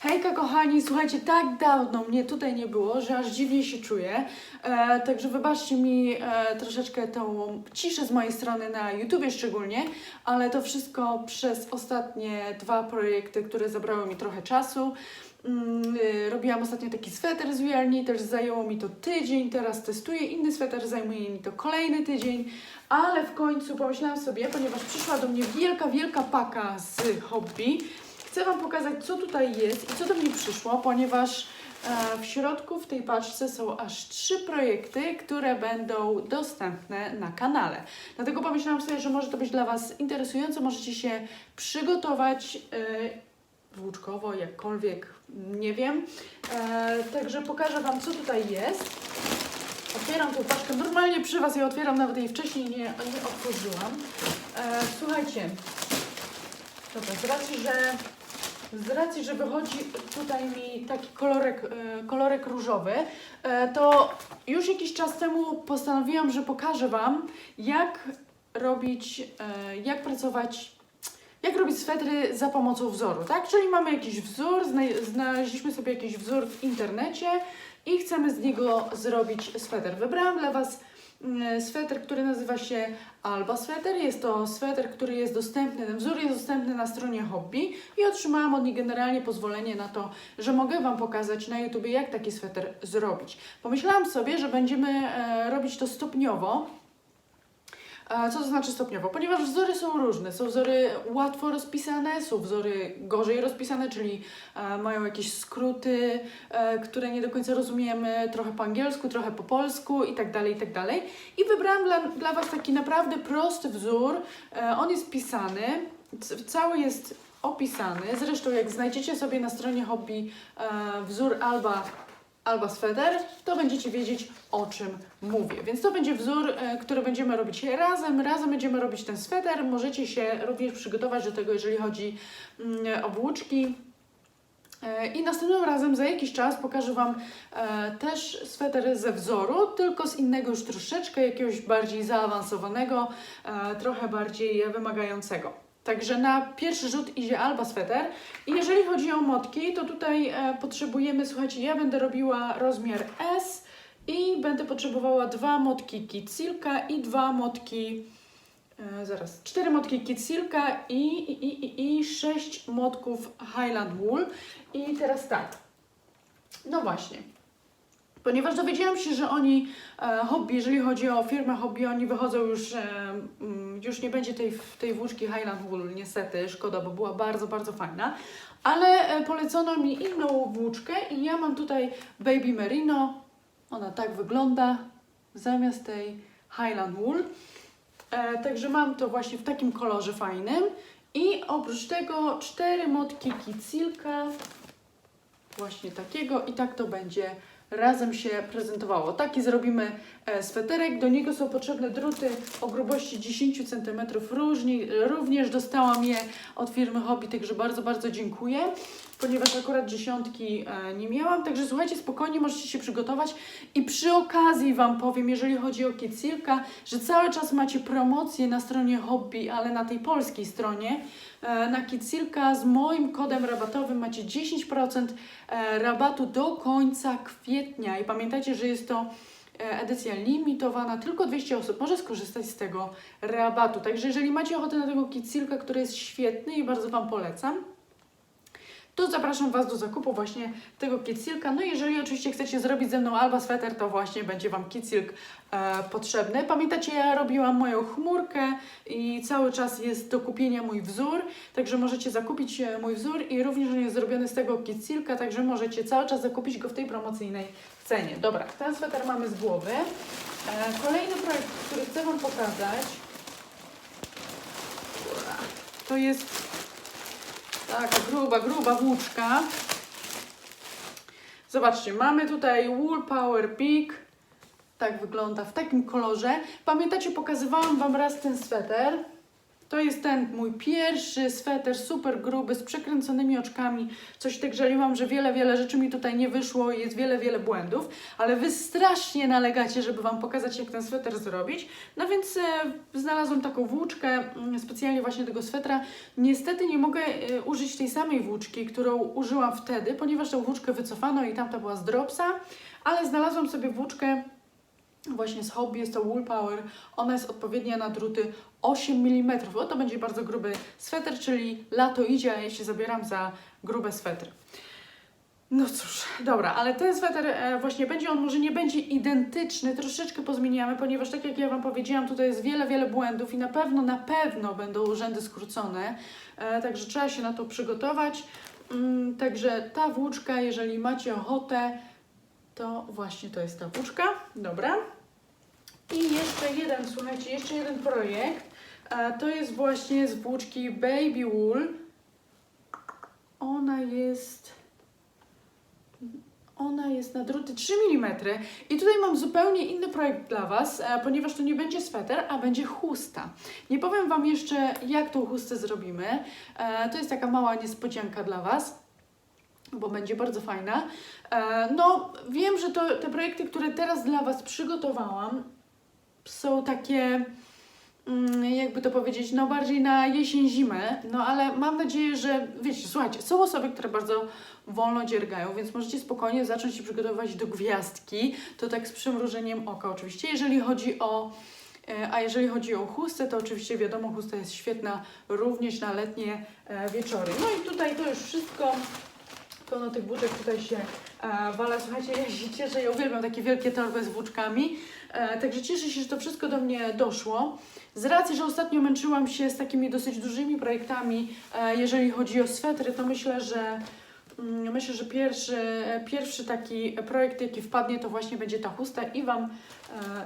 Hejka kochani, słuchajcie, tak dawno mnie tutaj nie było, że aż dziwnie się czuję. E, także wybaczcie mi e, troszeczkę tą ciszę z mojej strony na YouTubie szczególnie, ale to wszystko przez ostatnie dwa projekty, które zabrały mi trochę czasu. Mm, y, robiłam ostatnio taki sweter z We Are Knitters, zajęło mi to tydzień, teraz testuję inny sweter, zajmuje mi to kolejny tydzień, ale w końcu pomyślałam sobie, ponieważ przyszła do mnie wielka, wielka paka z hobby, Chcę Wam pokazać, co tutaj jest i co do mnie przyszło, ponieważ e, w środku w tej paczce są aż trzy projekty, które będą dostępne na kanale. Dlatego pomyślałam sobie, że może to być dla Was interesujące, możecie się przygotować e, włóczkowo, jakkolwiek, nie wiem. E, także pokażę Wam, co tutaj jest. Otwieram tą paczkę. Normalnie przy Was ją otwieram, nawet jej wcześniej nie, nie otworzyłam. Słuchajcie, dobra, z racji, że z racji, że wychodzi tutaj mi taki kolorek, e, kolorek różowy, e, to już jakiś czas temu postanowiłam, że pokażę Wam, jak robić, e, jak pracować, jak robić swetry za pomocą wzoru, tak? Czyli mamy jakiś wzór, zna- znaleźliśmy sobie jakiś wzór w internecie i chcemy z niego zrobić sweter. Wybrałam dla Was mm, sweter, który nazywa się Alba Sweter. Jest to sweter, który jest dostępny, ten wzór jest dostępny na stronie Hobby i otrzymałam od nich generalnie pozwolenie na to, że mogę Wam pokazać na YouTube, jak taki sweter zrobić. Pomyślałam sobie, że będziemy e, robić to stopniowo. Co to znaczy stopniowo? Ponieważ wzory są różne. Są wzory łatwo rozpisane, są wzory gorzej rozpisane, czyli e, mają jakieś skróty, e, które nie do końca rozumiemy, trochę po angielsku, trochę po polsku i tak dalej, i tak. I wybrałam dla, dla Was taki naprawdę prosty wzór. E, on jest pisany, cały jest opisany. Zresztą jak znajdziecie sobie na stronie hobby wzór Alba albo sweter, to będziecie wiedzieć o czym mówię. Więc to będzie wzór, e, który będziemy robić razem. Razem będziemy robić ten sweter. Możecie się również przygotować do tego, jeżeli chodzi mm, o włóczki. E, I następnym razem za jakiś czas pokażę Wam e, też sweter ze wzoru, tylko z innego już troszeczkę, jakiegoś bardziej zaawansowanego, trochę bardziej wymagającego. Także na pierwszy rzut idzie alba sweter. I jeżeli chodzi o motki, to tutaj e, potrzebujemy, słuchajcie, ja będę robiła rozmiar S i będę potrzebowała dwa motki Kit Silka i dwa motki, e, zaraz, cztery motki Kit Silka i, i, i, i, sześć motków Highland Wool. I teraz tak, no właśnie. Ponieważ dowiedziałam się, że oni e, hobby, jeżeli chodzi o firmę hobby, oni wychodzą już, e, już nie będzie tej, tej włóczki Highland Wool, niestety, szkoda, bo była bardzo, bardzo fajna. Ale e, polecono mi inną włóczkę i ja mam tutaj Baby Merino, ona tak wygląda, zamiast tej Highland Wool. E, także mam to właśnie w takim kolorze fajnym. I oprócz tego cztery motki Kicilka, właśnie takiego i tak to będzie razem się prezentowało. Taki zrobimy e, sweterek, do niego są potrzebne druty o grubości 10 cm. Różni, również dostałam je od firmy Hobby, także bardzo, bardzo dziękuję, ponieważ akurat dziesiątki e, nie miałam. Także słuchajcie, spokojnie możecie się przygotować i przy okazji Wam powiem, jeżeli chodzi o Kiecilka, że cały czas macie promocję na stronie Hobby, ale na tej polskiej stronie. E, Na Kiecilka z moim kodem rabatowym macie 10% e, rabatu do końca kwietnia i pamiętajcie, że jest to edycja limitowana, tylko 200 osób może skorzystać z tego rabatu. Także jeżeli macie ochotę na tego Kiecilka, który jest świetny i bardzo Wam polecam, to zapraszam Was do zakupu właśnie tego kitsilka. No jeżeli oczywiście chcecie zrobić ze mną alba sweter, to właśnie będzie Wam kitsilk e, potrzebny. Pamiętacie, ja robiłam moją chmurkę i cały czas jest do kupienia mój wzór, także możecie zakupić e, mój wzór i również on jest zrobiony z tego kitsilka, także możecie cały czas zakupić go w tej promocyjnej cenie. Dobra, ten sweter mamy z głowy. E, kolejny projekt, który chcę Wam pokazać, to jest Taka gruba, gruba włóczka. Zobaczcie, mamy tutaj Wool Power Peak. Tak wygląda w takim kolorze. Pamiętacie, pokazywałam Wam raz ten sweter. To jest ten mój pierwszy sweter, super gruby, z przekręconymi oczkami. Coś tak żaliłam, że wiele, wiele rzeczy mi tutaj nie wyszło i jest wiele, wiele błędów, ale Wy strasznie nalegacie, żeby Wam pokazać, jak ten sweter zrobić. No więc e, znalazłam taką włóczkę mm, specjalnie właśnie tego swetra. Niestety nie mogę e, użyć tej samej włóczki, którą użyłam wtedy, ponieważ tą włóczkę wycofano i tamta była z Dropsa, ale znalazłam sobie włóczkę właśnie z hobby, jest to Wool Power. Ona jest odpowiednia na druty 8 mm. O, to będzie bardzo gruby sweter, czyli lato idzie, a ja się zabieram za grube swetry. No cóż, dobra, ale ten sweter e, właśnie będzie, on może nie będzie identyczny, troszeczkę pozmieniamy, ponieważ tak jak ja Wam powiedziałam, tutaj jest wiele, wiele błędów i na pewno, na pewno będą rzędy skrócone, e, także trzeba się na to przygotować. Mm, także ta włóczka, jeżeli macie ochotę, to właśnie to jest ta włóczka, dobra. I jeszcze jeden, słuchajcie, jeszcze jeden projekt. To jest właśnie z włóczki Baby Wool. Ona jest. Ona jest na druty 3 mm. I tutaj mam zupełnie inny projekt dla Was, e, ponieważ to nie będzie sweter, a będzie chusta. Nie powiem Wam jeszcze, jak tą chustę zrobimy. E, to jest taka mała niespodzianka dla Was bo będzie bardzo fajna. E, No, wiem, że to, te projekty, które teraz dla Was przygotowałam, są takie, mm, jakby to powiedzieć, no bardziej na jesień, zimę, no ale mam nadzieję, że, wiecie, słuchajcie, są osoby, które bardzo wolno dziergają, więc możecie spokojnie zacząć się przygotowywać do gwiazdki, to tak z przymrużeniem oka oczywiście, jeżeli chodzi o e, a jeżeli chodzi o chustę, to oczywiście wiadomo, chusta jest świetna również na letnie e, wieczory. No i tutaj to już wszystko. Pełno tych włóczek tutaj się e, wala. Słuchajcie, ja się cieszę, ja uwielbiam takie wielkie torby z włóczkami. E, także cieszę się, że to wszystko do mnie doszło. Z racji, że ostatnio męczyłam się z takimi dosyć dużymi projektami, e, jeżeli chodzi o swetry, to myślę, że myślę, że pierwszy, pierwszy taki projekt, jaki wpadnie, to właśnie będzie ta chusta i Wam, e,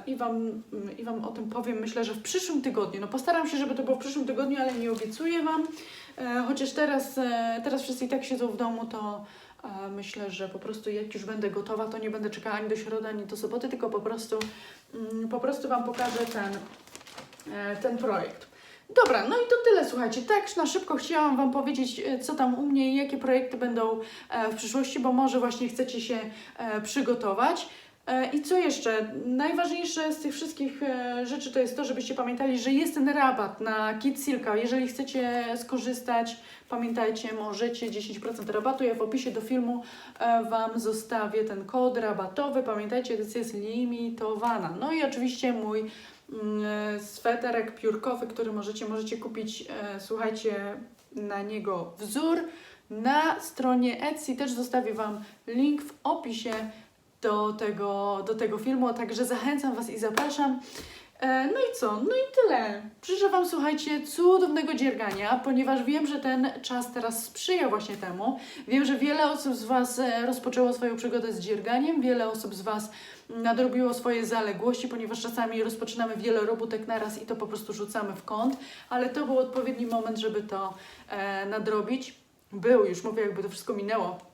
i, wam, mm, I wam o tym powiem, myślę, że w przyszłym tygodniu. No postaram się, żeby to było w przyszłym tygodniu, ale nie obiecuję Wam. E, Chociaż teraz, e, teraz wszyscy i tak siedzą w domu, to myślę, że po prostu jak już będę gotowa, to nie będę czekała ani do środy, ani do soboty, tylko po prostu, mm, po prostu Wam pokażę ten, ten projekt. Dobra, no i to tyle, słuchajcie. Tak na szybko chciałam Wam powiedzieć, e, co tam u mnie i jakie projekty będą e, w przyszłości, bo może właśnie chcecie się e, przygotować. I co jeszcze? Najważniejsze z tych wszystkich rzeczy to jest to, żebyście pamiętali, że jest ten rabat na Kit Silka. Jeżeli chcecie skorzystać, pamiętajcie, możecie 10% rabatu. Ja w opisie do filmu Wam zostawię ten kod rabatowy. Pamiętajcie, edycja jest limitowana. No i oczywiście mój sweterek piórkowy, który możecie, możecie kupić, e, słuchajcie, na niego wzór. Na stronie Etsy też zostawię Wam link w opisie do tego, do tego filmu, także zachęcam Was i zapraszam. E, No i co? No i tyle. Życzę Wam, słuchajcie, cudownego dziergania, ponieważ wiem, że ten czas teraz sprzyja właśnie temu. Wiem, że wiele osób z Was e, rozpoczęło swoją przygodę z dzierganiem, wiele osób z Was nadrobiło swoje zaległości, ponieważ czasami rozpoczynamy wiele robótek naraz i to po prostu rzucamy w kąt, ale to był odpowiedni moment, żeby to e, nadrobić. Był, już mówię, jakby to wszystko minęło.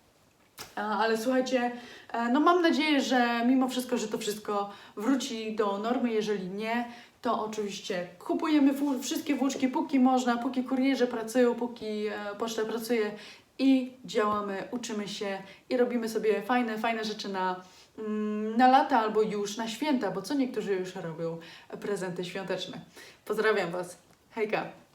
A, Ale słuchajcie, e, no mam nadzieję, że mimo wszystko, że to wszystko wróci do normy. Jeżeli nie, to oczywiście kupujemy wszystkie włóczki, póki można, póki kurierze pracują, póki e, poczta pracuje i działamy, uczymy się i robimy sobie fajne, fajne rzeczy na, mm, na lata albo już na święta, bo co niektórzy już robią prezenty świąteczne. Pozdrawiam Was. Hejka!